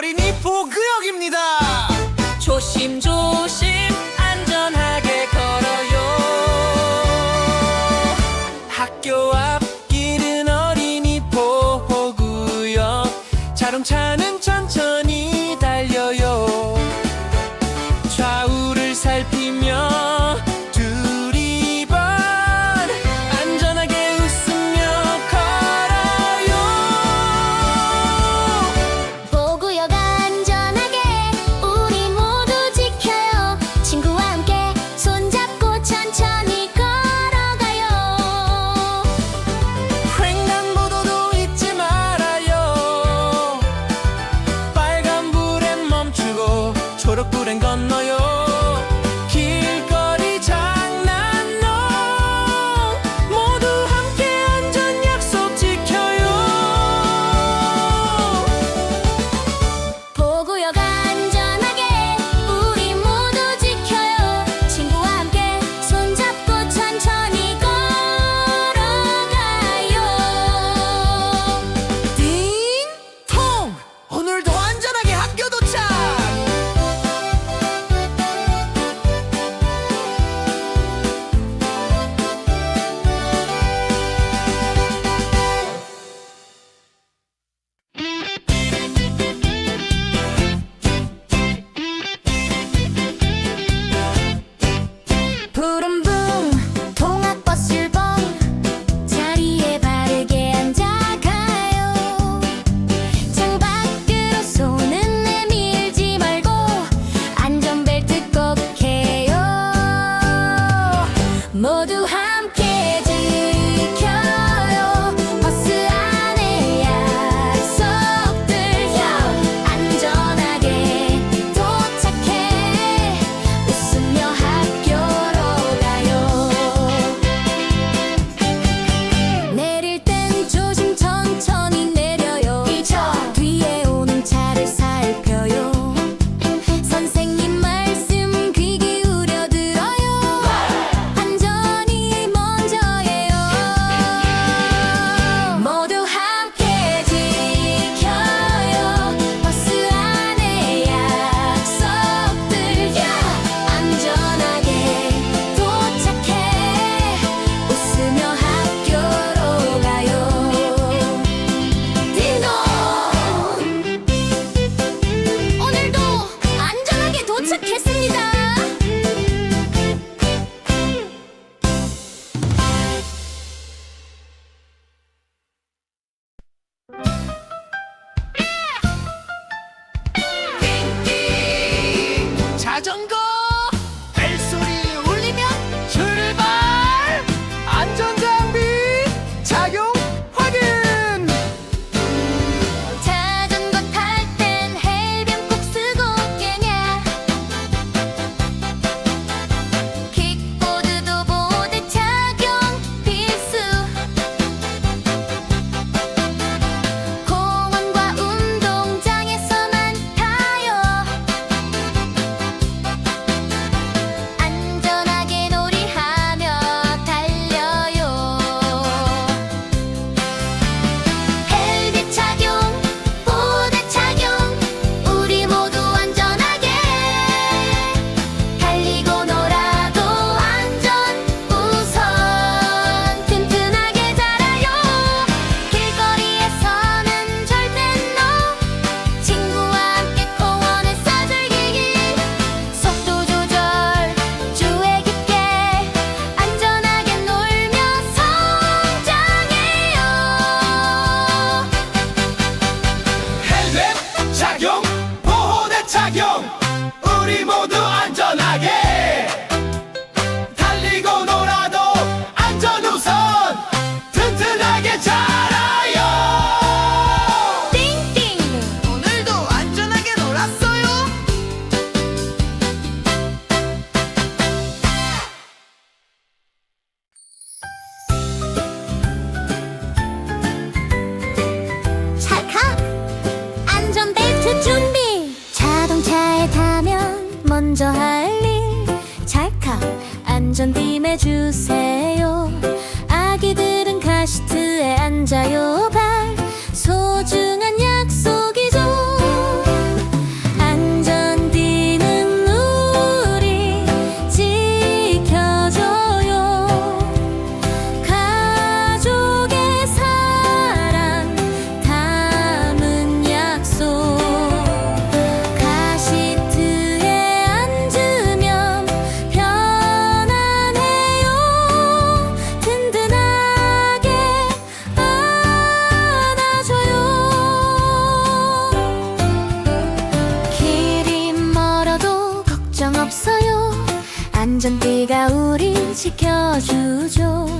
어린이 보그역입니다. 조심조심 안전하게 걸어요. 학교 앞길은 어린이 보호구역. 자동차는 자전거 랩 작용. 콘서트 준비. 자동차에 타면 먼저 할 일. 찰칵 안전빔 해주세요. 아기들은 카시트에 앉아요. 안전띠가 우린 지켜주죠.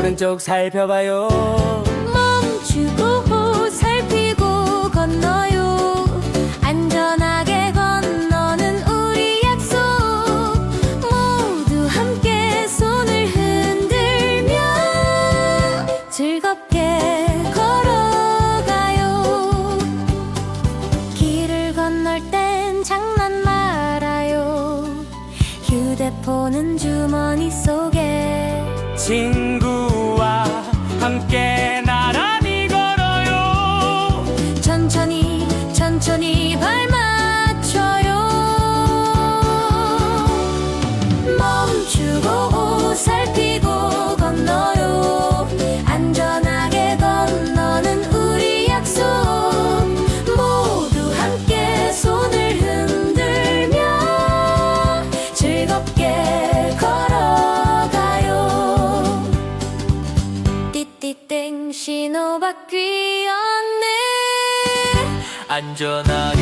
오른쪽 살펴봐요. 멈추고 살피고 건너요. 안전하게 건너는 우리 약속. 모두 함께 손을 흔들며 즐겁게 걸어가요. 길을 건널 땐 장난 말아요. 휴대폰은 주머니 속에. 친구 천천히 발 맞춰요. 멈추고 살피고 건너요. 안전하게 건너는 우리 약속. 모두 함께 손을 흔들며 즐겁게 걸어가요. 띠띠땡 신호바퀴 안전하게